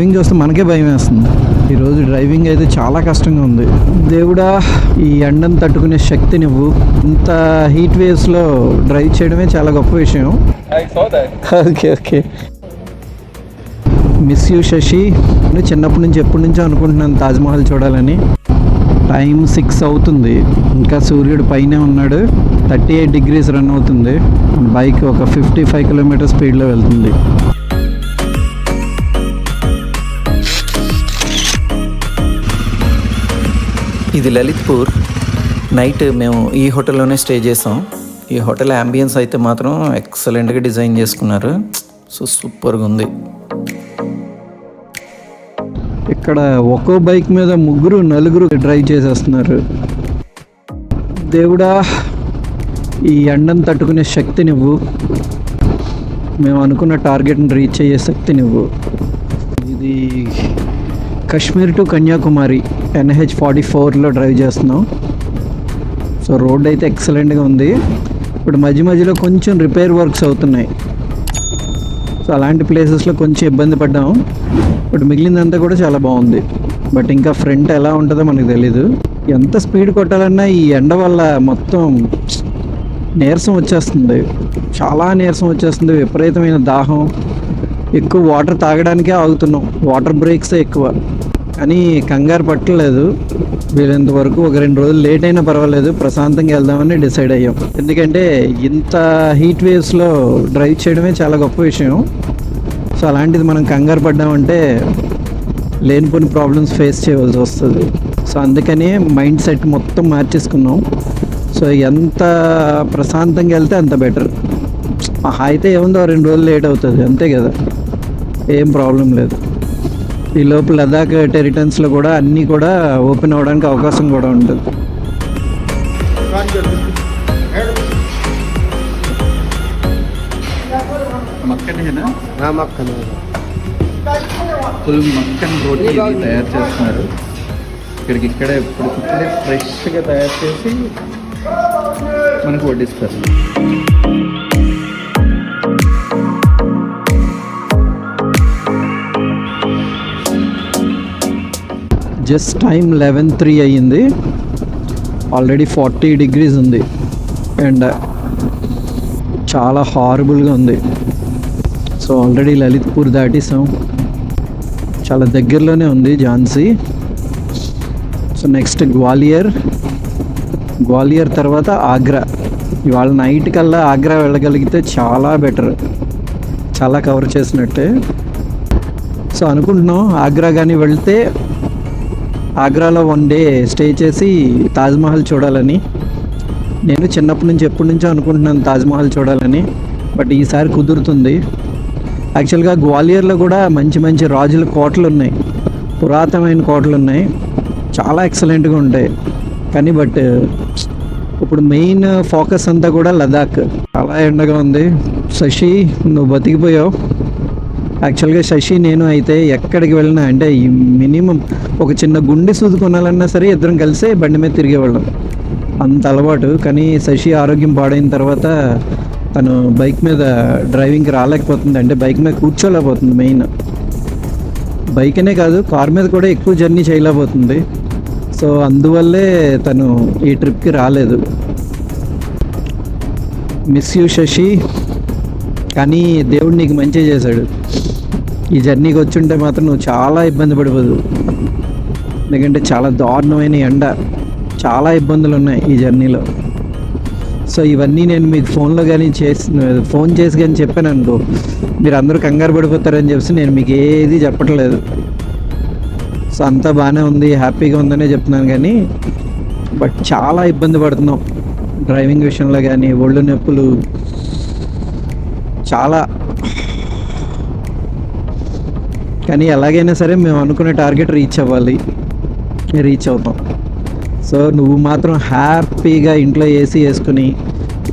Driving చూస్తే మనకే భయం వేస్తుంది. ఈరోజు డ్రైవింగ్ అయితే చాలా కష్టంగా ఉంది. దేవుడా ఈ ఎండను తట్టుకునే శక్తి నువ్వు. ఇంత హీట్ వేవ్స్లో డ్రైవ్ చేయడమే చాలా గొప్ప విషయం. Okay okay. Miss you Shashi. నేను చిన్నప్పటి నుంచి ఎప్పటి నుంచో అనుకుంటున్నాను తాజ్మహల్ చూడాలని. టైం సిక్స్ అవుతుంది. ఇంకా సూర్యుడు పైనే ఉన్నాడు. థర్టీ ఎయిట్ డిగ్రీస్ రన్ అవుతుంది. బైక్ ఒక ఫిఫ్టీ ఫైవ్ కిలోమీటర్ స్పీడ్లో వెళ్తుంది. ఇది లలిత్పూర్. నైట్ మేము ఈ హోటల్లోనే స్టే చేసాం. ఈ హోటల్ అంబియన్స్ అయితే మాత్రం ఎక్సలెంట్గా డిజైన్ చేసుకున్నారు. సో సూపర్గా ఉంది. ఇక్కడ ఒక్కో బైక్ మీద ముగ్గురు నలుగురు డ్రైవ్ చేసేస్తున్నారు. దేవుడా ఈ ఎండను తట్టుకునే శక్తి నువ్వు. మేము అనుకున్న టార్గెట్ని రీచ్ అయ్యే శక్తి నువ్వు. ఇది Kashmir to Kanyakumari NH forty ఫోర్లో డ్రైవ్ చేస్తున్నాం. సో రోడ్ అయితే ఎక్సలెంట్గా ఉంది. ఇప్పుడు మధ్య మధ్యలో కొంచెం రిపేర్ వర్క్స్ అవుతున్నాయి. సో అలాంటి ప్లేసెస్లో కొంచెం ఇబ్బంది పడ్డాం. బట్ మిగిలిందంతా కూడా చాలా బాగుంది. బట్ ఇంకా ఫ్రంట్ ఎలా ఉంటుందో మనకు తెలీదు. ఎంత స్పీడ్ కొట్టాలన్నా ఈ ఎండ వల్ల మొత్తం నీరసం వచ్చేస్తుంది. చాలా నీరసం వచ్చేస్తుంది. విపరీతమైన దాహం. ఎక్కువ వాటర్ తాగడానికే ఆగుతున్నాం. వాటర్ బ్రేక్సే ఎక్కువ. కానీ కంగారు పట్టలేదు. వీళ్ళంత వరకు ఒక రెండు రోజులు లేట్ అయినా పర్వాలేదు. ప్రశాంతంగా వెళ్దామని డిసైడ్ అయ్యాం. ఎందుకంటే ఇంత హీట్ వేవ్స్లో డ్రైవ్ చేయడమే చాలా గొప్ప విషయం. సో అలాంటిది మనం కంగారు పడ్డామంటే లేనిపోని ప్రాబ్లమ్స్ ఫేస్ చేయవలసి వస్తుంది. సో అందుకని మైండ్ సెట్ మొత్తం మార్చేసుకున్నాం. సో ఎంత ప్రశాంతంగా వెళ్తే అంత బెటర్ మహా అయితే ఏముందో రెండు రోజులు లేట్ అవుతుంది. అంతే కదా. ఏం ప్రాబ్లం లేదు. ఈ లోపల లదాఖ్ టెరిటరీస్లో కూడా అన్నీ కూడా ఓపెన్ అవ్వడానికి అవకాశం కూడా ఉంటుంది. ఫుల్ మక్కన్ రోటీ తయారు చేస్తున్నారు. ఇక్కడికి ఇక్కడే ఇప్పుడు ఫ్రెష్గా తయారు చేసి మనకు వడ్డిస్తారు. జస్ట్ టైం లెవెన్ త్రీ అయ్యింది. ఆల్రెడీ ఫార్టీ డిగ్రీస్ ఉంది. అండ్ చాలా హారబుల్గా ఉంది. సో ఆల్రెడీ లలిత్పూర్ దాటేసాం. చాలా దగ్గరలోనే ఉంది Jhansi. So next Gwalior. Gwalior తర్వాత ఆగ్రా. ఇవాళ నైట్ కల్లా ఆగ్రా వెళ్ళగలిగితే చాలా బెటర్. చాలా కవర్ చేసినట్టే. సో అనుకుంటున్నాం ఆగ్రా కానీ వెళ్తే ఆగ్రాలో వన్ డే స్టే చేసి తాజ్మహల్ చూడాలని. నేను చిన్నప్పటి నుంచి ఎప్పటి నుంచో అనుకుంటున్నాను తాజ్మహల్ చూడాలని బట్ ఈసారి కుదురుతుంది. యాక్చువల్గా గ్వాలియర్లో కూడా మంచి మంచి రాజుల కోటలు ఉన్నాయి. పురాతనమైన కోటలు ఉన్నాయి. చాలా ఎక్సలెంట్గా ఉంటాయి. కానీ బట్ ఇప్పుడు మెయిన్ ఫోకస్ అంతా కూడా లదాఖ్ చాలా ఎండగా ఉంది. శశి నువ్వు బతికిపోయావు. యాక్చువల్గా శశి నేను అయితే ఎక్కడికి వెళ్ళినా అంటే ఈ మినిమం ఒక చిన్న గుండె సూది కొనాలన్నా సరే ఇద్దరం కలిసే బండి మీద తిరిగేవాళ్ళం. అంత అలవాటు. కానీ శశి ఆరోగ్యం పాడైన తర్వాత తను బైక్ మీద డ్రైవింగ్కి రాలేకపోతుంది. అంటే బైక్ మీద కూర్చోలేకపోతుంది మెయిన్. బైక్ అనే కాదు కార్ మీద కూడా ఎక్కువ జర్నీ చేయలేకపోతుంది. సో అందువల్లే తను ఈ ట్రిప్కి రాలేదు. Miss you Shashi. కానీ దేవుడు నీకు మంచి చేశాడు. ఈ జర్నీకి వచ్చుంటే మాత్రం నువ్వు చాలా ఇబ్బంది పడిపోదు. ఎందుకంటే చాలా దారుణమైన ఎండ. చాలా ఇబ్బందులు ఉన్నాయి ఈ జర్నీలో. సో ఇవన్నీ నేను మీకు ఫోన్లో కానీ చేసి ఫోన్ చేసి కానీ చెప్పాను అనుకో మీరు అందరూ కంగారు పడిపోతారని చెప్పి నేను మీకు ఏది చెప్పట్లేదు. సో అంతా బాగానే ఉంది హ్యాపీగా ఉందనే చెప్తున్నాను కానీ బట్ చాలా ఇబ్బంది పడుతున్నాం. డ్రైవింగ్ విషయంలో కానీ ఒళ్ళు నొప్పులు చాలా కానీ ఎలాగైనా సరే మేము అనుకునే టార్గెట్ రీచ్ అవ్వాలి. రీచ్ అవుతాం. సో నువ్వు మాత్రం హ్యాపీగా ఇంట్లో ఏసీ వేసుకుని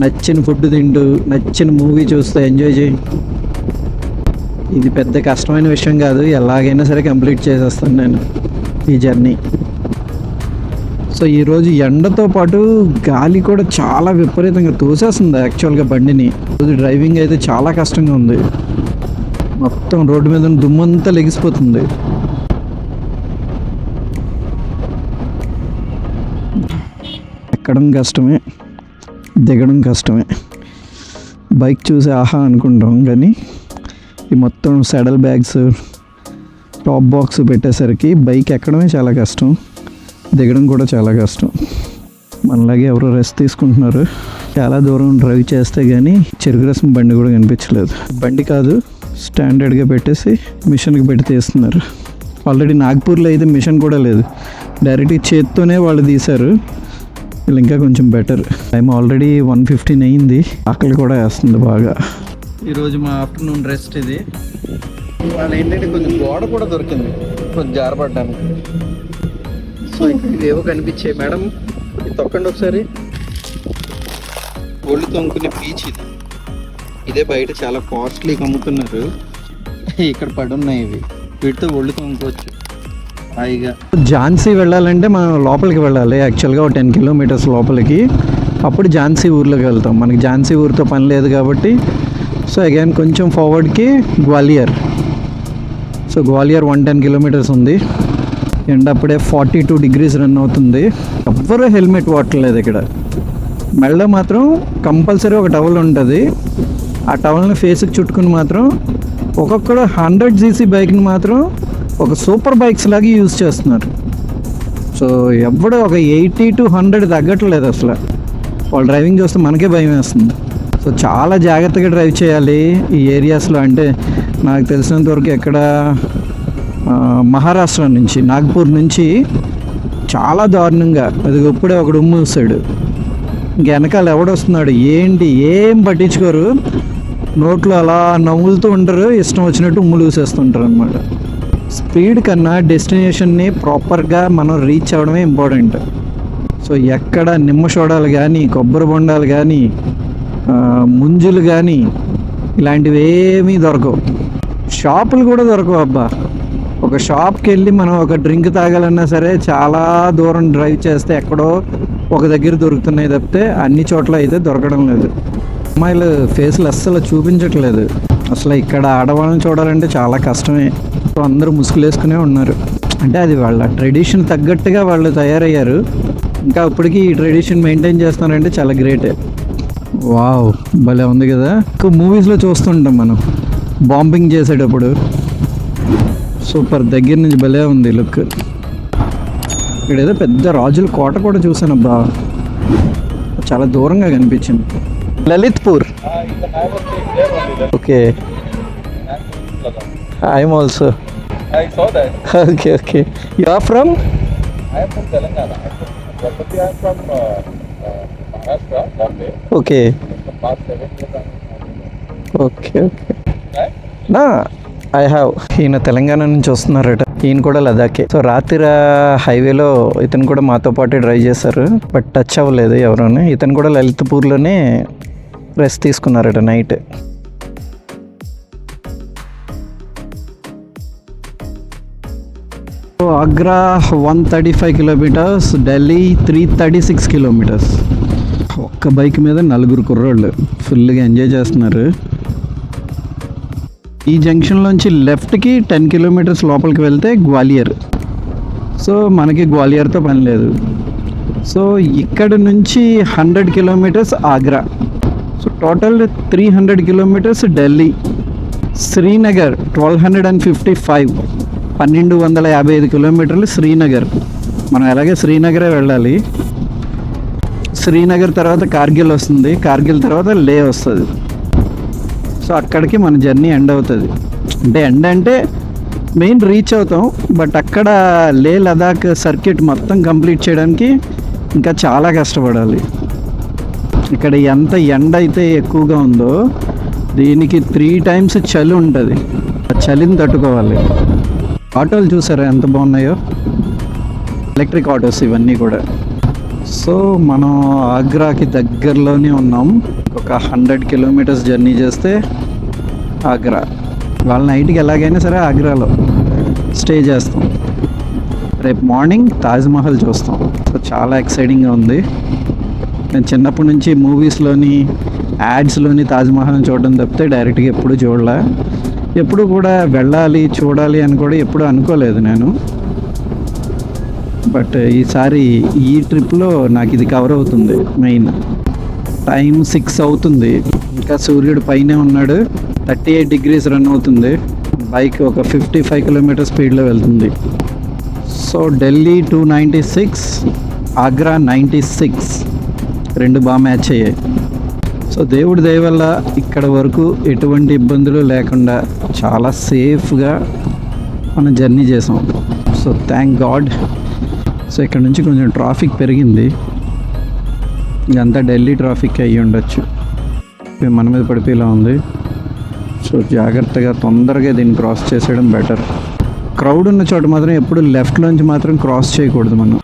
నచ్చిన ఫుడ్ తింటూ నచ్చిన మూవీ చూస్తూ ఎంజాయ్ చేయి. ఇది పెద్ద కష్టమైన విషయం కాదు ఎలాగైనా సరే కంప్లీట్ చేసేస్తాను నేను ఈ జర్నీ. సో ఈరోజు ఎండతో పాటు గాలి కూడా చాలా విపరీతంగా తోసేస్తుంది యాక్చువల్గా బండిని. ఈరోజు డ్రైవింగ్ అయితే చాలా కష్టంగా ఉంది. మొత్తం రోడ్డు మీద ఉన్న దుమ్మంతా లెగిసిపోతుంది. ఎక్కడం కష్టమే దిగడం కష్టమే. బైక్ చూసి ఆహా అనుకుంటాం కానీ ఈ మొత్తం సెడల్ బ్యాగ్స్ టాప్ బాక్స్ పెట్టేసరికి బైక్ ఎక్కడమే చాలా కష్టం దిగడం కూడా చాలా కష్టం. మనలాగే ఎవరు రెస్ట్ తీసుకుంటున్నారు. చాలా దూరం డ్రైవ్ చేస్తే కానీ చెరుకు రసం బండి కూడా కనిపించలేదు. బండి కాదు స్టాండర్డ్గా పెట్టేసి మిషన్కి పెట్టి తీస్తున్నారు. ఆల్రెడీ నాగ్పూర్లో అయితే మిషన్ కూడా లేదు. డైరెక్ట్ చేత్తోనే వాళ్ళు తీశారు. వీళ్ళు ఇంకా కొంచెం better. Time already one fifteen అయింది. ఆకలి కూడా వేస్తుంది బాగా. ఈరోజు మా ఆఫ్టర్నూన్ రెస్ట్ ఇది. వాళ్ళు ఏంటంటే కొంచెం గోడ కూడా దొరికింది. కొంచెం జారపడ్డాను సో ఇవేవో కనిపించాయి. మేడం ఇది తొక్కండి ఒకసారి. ఒళ్ళు తొంగుకునే బీచ్ ఇది. ఇదే బయట చాలా కాస్ట్లీగా అమ్ముతున్నారు. ఇక్కడ పడున్నాయి ఇవి. వీటితో ఒళ్ళు తొంగుకోవచ్చు హాయిగా. ఝాన్సీ వెళ్ళాలంటే మనం లోపలికి వెళ్ళాలి. యాక్చువల్గా ఒక టెన్ కిలోమీటర్స్ లోపలికి. అప్పుడు ఝాన్సీ ఊర్లోకి వెళ్తాం. మనకి ఝాన్సీ ఊరితో పని లేదు కాబట్టి. సో అగైన్ కొంచెం ఫార్వర్డ్కి Gwalior. So Gwalior one ten kilometers ఉంది. ఎండ అప్పుడే ఫార్టీ టూ డిగ్రీస్ రన్ అవుతుంది. ఎవ్వరూ హెల్మెట్ వాడట్లేదు ఇక్కడ. మెళ్ళ మాత్రం కంపల్సరీ ఒక టవల్ ఉంటుంది. ఆ టవల్ని ఫేస్కి చుట్టుకుని మాత్రం ఒక్కొక్కడు హండ్రెడ్ జీసీ బైక్ని మాత్రం ఒక సూపర్ బైక్స్ లాగా యూజ్ చేస్తున్నారు. సో ఎవ్వడు ఒక ఎయిటీ టు హండ్రెడ్ తగ్గట్లేదు అసలు. వాళ్ళు డ్రైవింగ్ చూస్తే మనకే భయం వేస్తుంది. సో చాలా జాగ్రత్తగా డ్రైవ్ చేయాలి ఈ ఏరియాస్లో అంటే నాకు తెలిసినంత వరకు ఎక్కడ మహారాష్ట్ర నుంచి నాగ్పూర్ నుంచి చాలా దారుణంగా అది ఇప్పుడే ఒకడు ఉమ్మూసాడు ఇంక వెనకాల ఎవడొస్తున్నాడు? ఏంటి? ఏం పట్టించుకోరు? నోట్లో అలా నవ్వులుతూ ఉంటారు ఇష్టం వచ్చినట్టు ఉమ్ములు ఊసేస్తుంటారు అనమాట స్పీడ్ కన్నా డెస్టినేషన్ని ప్రాపర్గా మనం రీచ్ అవ్వడమే ఇంపార్టెంట్. సో ఎక్కడ నిమ్మ సోడాలు కానీ కొబ్బరి బొండాలు కానీ ముంజులు కానీ ఇలాంటివి ఏమీ దొరకవు. షాపులు కూడా దొరకవు అబ్బా. ఒక షాప్కి వెళ్ళి మనం ఒక డ్రింక్ తాగాలన్నా సరే చాలా దూరం డ్రైవ్ చేస్తే ఎక్కడో ఒక దగ్గర దొరుకుతున్నాయి తప్పితే అన్ని చోట్ల అయితే దొరకడం లేదు. అమ్మాయిలు ఫేస్లు అస్సలు చూపించట్లేదు. అసలు ఇక్కడ ఆడవాళ్ళని చూడాలంటే చాలా కష్టమే. ఇప్పుడు అందరూ ముసుగులేసుకునే ఉన్నారు. అంటే అది వాళ్ళ ట్రెడిషన్ తగ్గట్టుగా వాళ్ళు తయారయ్యారు. ఇంకా ఇప్పటికీ ఈ ట్రెడిషన్ మెయింటైన్ చేస్తున్నారంటే చాలా గ్రేటే వావ్ భలే ఉంది కదా. మూవీస్లో చూస్తుంటాం మనం. బాంబింగ్ చేసేటప్పుడు. సూపర్ దగ్గర నుంచి భలే ఉంది లుక్ ఇక్కడ ఏదో పెద్ద రాజుల కోట కూడా చూసాను అబ్బా. చాలా దూరంగా కనిపించింది. Lalitpur. Okay. I'm also. Okay okay you are from. Okay okay okay? నా ఐ హ్యావ్ ఈయన తెలంగాణ నుంచి వస్తున్నారట. ఈయన కూడా లదాఖే. సో రాత్రి హైవేలో ఇతను కూడా మాతో పాటే డ్రైవ్ చేశారు. బట్ టచ్ అవ్వలేదు ఎవరోని. ఇతను కూడా లలితపూర్లోనే rest తీసుకున్నారట night. Agra one thirty five kilometers Delhi three thirty six kilometers. ఒక్క బైక్ మీద నలుగురు కుర్రోళ్ళు ఫుల్గా ఎంజాయ్ చేస్తున్నారు. ఈ జంక్షన్లోంచి లెఫ్ట్కి టెన్ కిలోమీటర్స్ లోపలికి వెళ్తే గ్వాలియర్. సో మనకి గ్వాలియర్తో పని లేదు. సో ఇక్కడ నుంచి hundred kilometers Agra. So total three hundred kilometers Delhi Srinagar twelve hundred and fifty five పన్నెండు వందల యాభై ఐదు కిలోమీటర్లు శ్రీనగర్ మనం ఎలాగే శ్రీనగరే వెళ్ళాలి? శ్రీనగర్ తర్వాత కార్గిల్ వస్తుంది. కార్గిల్ తర్వాత లే వస్తుంది. సో అక్కడికి మన జర్నీ ఎండ్ అవుతుంది. అంటే ఎండ్ అంటే మెయిన్ రీచ్ అవుతాం. బట్ అక్కడ లే లదాఖ్ సర్క్యూట్ మొత్తం కంప్లీట్ చేయడానికి ఇంకా చాలా కష్టపడాలి. ఇక్కడ ఎంత ఎండ అయితే ఎక్కువగా ఉందో దీనికి త్రీ టైమ్స్ చలి ఉంటుంది. ఆ చలిని తట్టుకోవాలి. ఆటోలు చూసారా ఎంత బాగున్నాయో? ఎలక్ట్రిక్ ఆటోస్ ఇవన్నీ కూడా. సో మనం ఆగ్రాకి దగ్గరలోనే ఉన్నాం. ఒక హండ్రెడ్ కిలోమీటర్స్ జర్నీ చేస్తే ఆగ్రా. వాళ్ళ నైట్కి ఎలాగైనా సరే ఆగ్రాలో స్టే చేస్తాం. రేపు మార్నింగ్ తాజ్మహల్ చూస్తాం. సో చాలా ఎక్సైటింగ్గా ఉంది. నేను చిన్నప్పటి నుంచి మూవీస్లోని యాడ్స్లోని తాజ్మహల్ని చూడడం తప్పితే డైరెక్ట్గా ఎప్పుడు చూడలే. ఎప్పుడు కూడా వెళ్ళాలి చూడాలి అని కూడా ఎప్పుడు అనుకోలేదు నేను. బట్ ఈసారి ఈ ట్రిప్లో నాకు ఇది కవర్ అవుతుంది మెయిన్. టైం సిక్స్ అవుతుంది. ఇంకా సూర్యుడు పైనే ఉన్నాడు. థర్టీ ఎయిట్ డిగ్రీస్ రన్ అవుతుంది. బైక్ ఒక ఫిఫ్టీ ఫైవ్ కిలోమీటర్ స్పీడ్లో వెళ్తుంది. So Delhi two ninety six Agra ninety six. రెండు బాగా మ్యాచ్ అయ్యాయి. సో దేవుడి దయ వల్ల ఇక్కడ వరకు ఎటువంటి ఇబ్బందులు లేకుండా చాలా సేఫ్గా మనం జర్నీ చేసాం. సో థ్యాంక్ గాడ్ సో ఇక్కడ నుంచి కొంచెం ట్రాఫిక్ పెరిగింది. ఇదంతా ఢిల్లీ ట్రాఫిక్ అయ్యి ఉండొచ్చు. మన మీద పడిపోయేలా ఉంది. సో జాగ్రత్తగా తొందరగా దీన్ని క్రాస్ చేసేయడం బెటర్ క్రౌడ్ ఉన్న చోట మాత్రం ఎప్పుడు లెఫ్ట్లోంచి మాత్రం క్రాస్ చేయకూడదు మనం.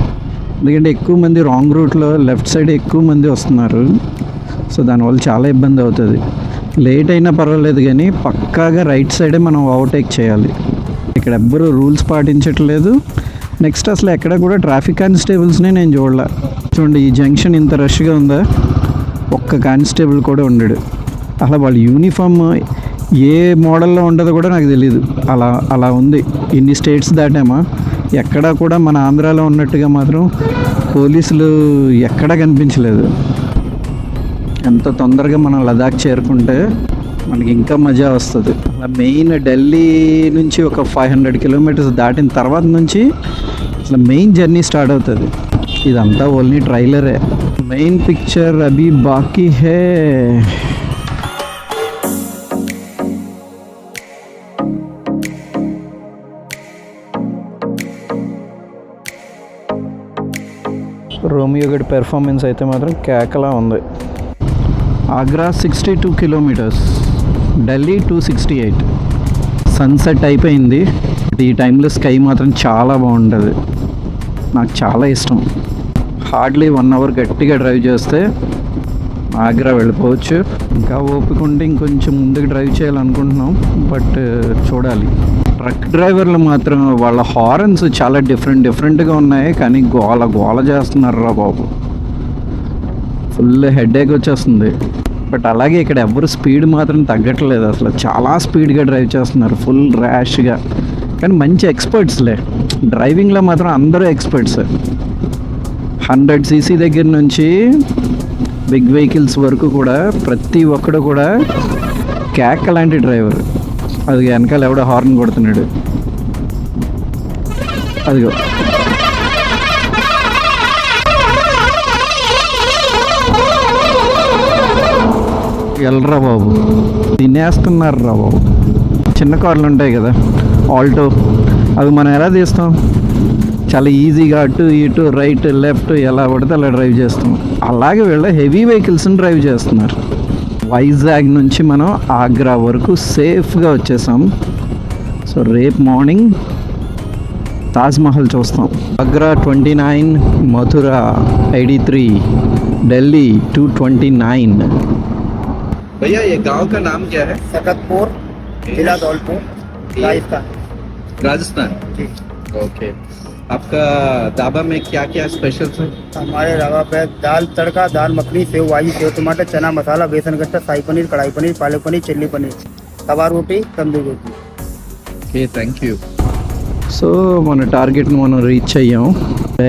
ఎందుకంటే ఎక్కువ మంది రాంగ్ రూట్లో లెఫ్ట్ సైడ్ ఎక్కువ మంది వస్తున్నారు. సో దానివల్ల చాలా ఇబ్బంది అవుతుంది. లేట్ అయినా పర్వాలేదు కానీ పక్కాగా రైట్ సైడే మనం ఓవర్టేక్ చేయాలి. ఇక్కడ ఎవ్వరూ రూల్స్ పాటించట్లేదు. నెక్స్ట్ అసలు ఎక్కడ కూడా ట్రాఫిక్ కానిస్టేబుల్స్నే నేను చూడలే. చూడండి ఈ జంక్షన్ ఇంత రష్గా ఉందా? ఒక్క కానిస్టేబుల్ కూడా ఉండడు. అలా వాళ్ళ యూనిఫామ్ ఏ మోడల్లో ఉండదో కూడా నాకు తెలియదు అలా అలా ఉంది. ఇన్ని స్టేట్స్ దాటామా? ఎక్కడా కూడా మన ఆంధ్రాలో ఉన్నట్టుగా మాత్రం పోలీసులు ఎక్కడా కనిపించలేదు. ఎంత తొందరగా మనం లదాఖ్ చేరుకుంటే మనకి ఇంకా మజా వస్తుంది. అలా మెయిన్ ఢిల్లీ నుంచి ఒక ఫైవ్ హండ్రెడ్ కిలోమీటర్స్ దాటిన తర్వాత నుంచి అసలు మెయిన్ జర్నీ స్టార్ట్ అవుతుంది. ఇదంతా ఓన్లీ ట్రైలరే. మెయిన్ పిక్చర్ అభి బాకీ హే. రోమియో గడి పెర్ఫార్మెన్స్ అయితే మాత్రం కేకలా ఉంది. Agra sixty two kilometers Delhi two sixty eight sunset అయిపోయింది. ఈ టైంలో స్కై మాత్రం చాలా బాగుంటుంది. నాకు చాలా ఇష్టం. హార్డ్లీ వన్ అవర్ గట్టిగా డ్రైవ్ చేస్తే ఆగ్రా వెళ్ళిపోవచ్చు. ఇంకా ఓపిక ఉంటే ఇంకొంచెం ముందుకు డ్రైవ్ చేయాలనుకుంటున్నాం బట్ uh, చూడాలి. ట్రక్ డ్రైవర్లు మాత్రం వాళ్ళ హార్న్స్ చాలా డిఫరెంట్ డిఫరెంట్గా ఉన్నాయి. కానీ గోల గోల చేస్తున్నారు రా బాబు. ఫుల్ హెడేక్ వచ్చేస్తుంది. బట్ అలాగే ఇక్కడ ఎవరు స్పీడ్ మాత్రం తగ్గట్లేదు. అసలు చాలా స్పీడ్గా డ్రైవ్ చేస్తున్నారు. ఫుల్ ర్యాష్గా కానీ మంచి ఎక్స్పర్ట్స్లే డ్రైవింగ్లో మాత్రం అందరూ ఎక్స్పర్ట్స్ హండ్రెడ్ సీసీ దగ్గర నుంచి బిగ్ వెహికల్స్ వరకు కూడా ప్రతి ఒక్కడు కూడా క్యాక్ లాంటి డ్రైవర్ అది వెనకాల ఎవడో హార్న్ కొడుతున్నాడు. అదిగో. వెళ్ళరా బాబు. తినేస్తున్నారు రా బాబు. చిన్న కార్లు ఉంటాయి కదా ఆల్టో. అవి మనం ఎలా తీస్తాం? చాలా ఈజీగా అటు ఇటు రైట్ లెఫ్ట్ ఎలా పడితే అలా డ్రైవ్ చేస్తాం. అలాగే వీళ్ళ హెవీ వెహికల్స్ని డ్రైవ్ చేస్తున్నారు. వైజాగ్ నుంచి మనం ఆగ్రా వరకు సేఫ్గా వచ్చేసాం సో రేపు మార్నింగ్ తాజ్మహల్ చూస్తాం Agra twenty nine Mathura eighty three Delhi two twenty nine भैया ये गांव का नाम क्या है सकतपुर जिला धौलपुर राजस्थान राजस्थान जी ओके आपका ढाबा में क्या क्या स्पेशल है हमारे ढाबा पे दाल तड़का दाल मखनी सेव भाजी सेव टमाटर चना मसाला बेसन गट्टा शाही paneer kadhai paneer palak paneer chilli paneer tawa roti tandoori roti okay thank you so మన టార్గెట్ని మనం రీచ్ అయ్యాం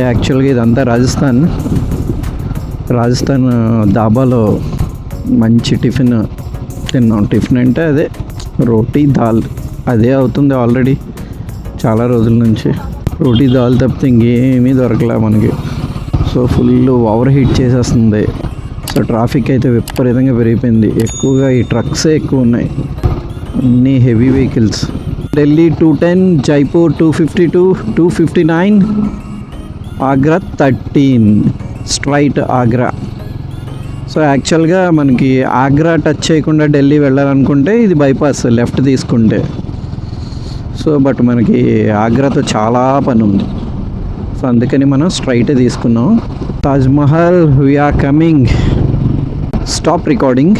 యాక్చువల్గా ఇదంతా రాజస్థాన్ రాజస్థాన్ దాబాలో మంచి టిఫిన్ తిన్నాం టిఫిన్ అంటే అదే రోటీ దాల్ అదే అవుతుంది ఆల్రెడీ చాలా రోజుల నుంచి రోటీ దాల్ తప్పితే ఇంకేమీ దొరకలే మనకి. సో ఫుల్ ఓవర్ హీట్ చేసేస్తుంది. సో ట్రాఫిక్ అయితే విపరీతంగా పెరిగిపోయింది. ఎక్కువగా ఈ ట్రక్సే ఎక్కువ ఉన్నాయి. అన్ని heavy vehicles. Delhi two ten Jaipur two fifty two two fifty nine Agra thirteen straight Agra. So యాక్చువల్గా మనకి ఆగ్రా టచ్ చేయకుండా ఢిల్లీ వెళ్ళాలనుకుంటే ఇది బైపాస్ లెఫ్ట్ తీసుకుంటే. సో బట్ మనకి ఆగ్రాతో చాలా పని ఉంది సో అందుకని మనం స్ట్రైటే తీసుకున్నాం. Taj Mahal we are coming stop recording